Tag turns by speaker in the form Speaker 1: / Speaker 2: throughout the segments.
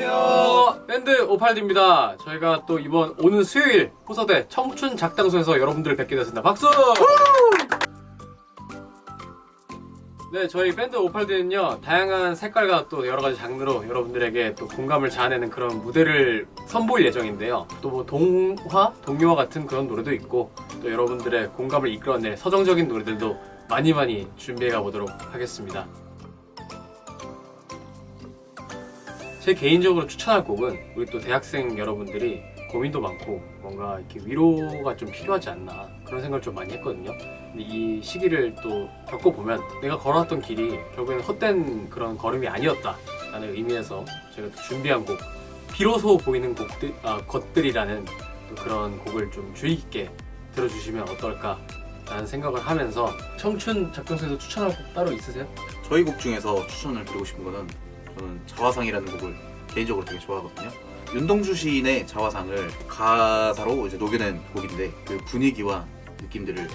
Speaker 1: 안녕하세요. 밴드 오팔디입니다. 저희가 또 이번 오는 수요일 호서대 청춘 작당소에서 여러분들을 뵙게 됐습니다. 박수! 네, 저희 밴드 오팔디는요, 다양한 색깔과 또 여러 가지 장르로 여러분들에게 또 공감을 자아내는 그런 무대를 선보일 예정인데요. 또 뭐 동화, 동요와 같은 그런 노래도 있고, 또 여러분들의 공감을 이끌어낼 서정적인 노래들도 많이 많이 준비해 가보도록 하겠습니다. 제 개인적으로 추천할 곡은 우리 또 대학생 여러분들이 고민도 많고 뭔가 이렇게 위로가 좀 필요하지 않나 그런 생각을 좀 많이 했거든요. 근데 이 시기를 또 겪어보면 내가 걸어왔던 길이 결국에는 헛된 그런 걸음이 아니었다 라는 의미에서 제가 또 준비한 곡 비로소 보이는 곡들 아, 것들이라는 또 그런 곡을 좀 주의 깊게 들어주시면 어떨까 라는 생각을 하면서 청춘 작전소에서 추천할 곡 따로 있으세요?
Speaker 2: 저희 곡 중에서 추천을 드리고 싶은 거는 저는 자화상이라는 곡을 개인적으로 되게 좋아하거든요. 윤동주 시인의 자화상을 가사로 이제 녹여낸 곡인데 그 분위기와 느낌들을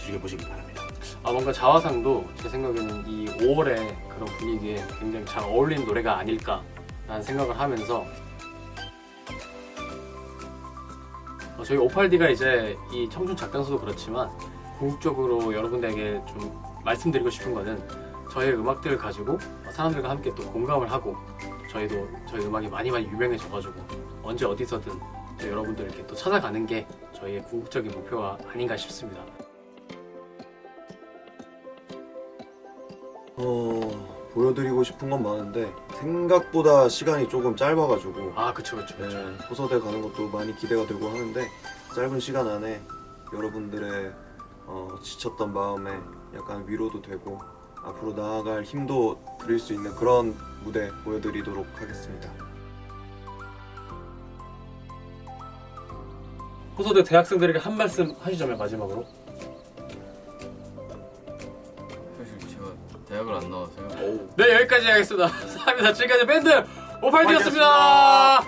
Speaker 2: 즐겨보시기 바랍니다.
Speaker 1: 아 뭔가 자화상도 제 생각에는 이 5월의 그런 분위기에 굉장히 잘 어울리는 노래가 아닐까라는 생각을 하면서 어, 저희 오팔디가 이제 이 청춘 작당소도 그렇지만 궁극적으로 여러분들에게 좀 말씀드리고 싶은 거는 저희의 음악들을 가지고 사람들과 함께 또 공감을 하고 저희도 저희 음악이 많이 많이 유명해져가지고 언제 어디서든 또 여러분들 이렇게 또 찾아가는 게 저희의 궁극적인 목표가 아닌가 싶습니다.
Speaker 3: 어 보여드리고 싶은 건 많은데 생각보다 시간이 조금 짧아가지고
Speaker 1: 아 그쵸 그쵸 그쵸.
Speaker 3: 네, 호서대 가는 것도 많이 기대가 되고 하는데 짧은 시간 안에 여러분들의 어, 지쳤던 마음에 약간 위로도 되고 앞으로 나아갈 힘도 드릴 수 있는 그런 무대 보여드리도록 하겠습니다.
Speaker 1: 호소대 대학생들에게 한 말씀 하시자면 마지막으로
Speaker 4: 사실 제가 대학을 안 나와서요.
Speaker 2: 오.
Speaker 1: 네 여기까지 하겠습니다 감사합니다 지금까지 밴드 오팔디였습니다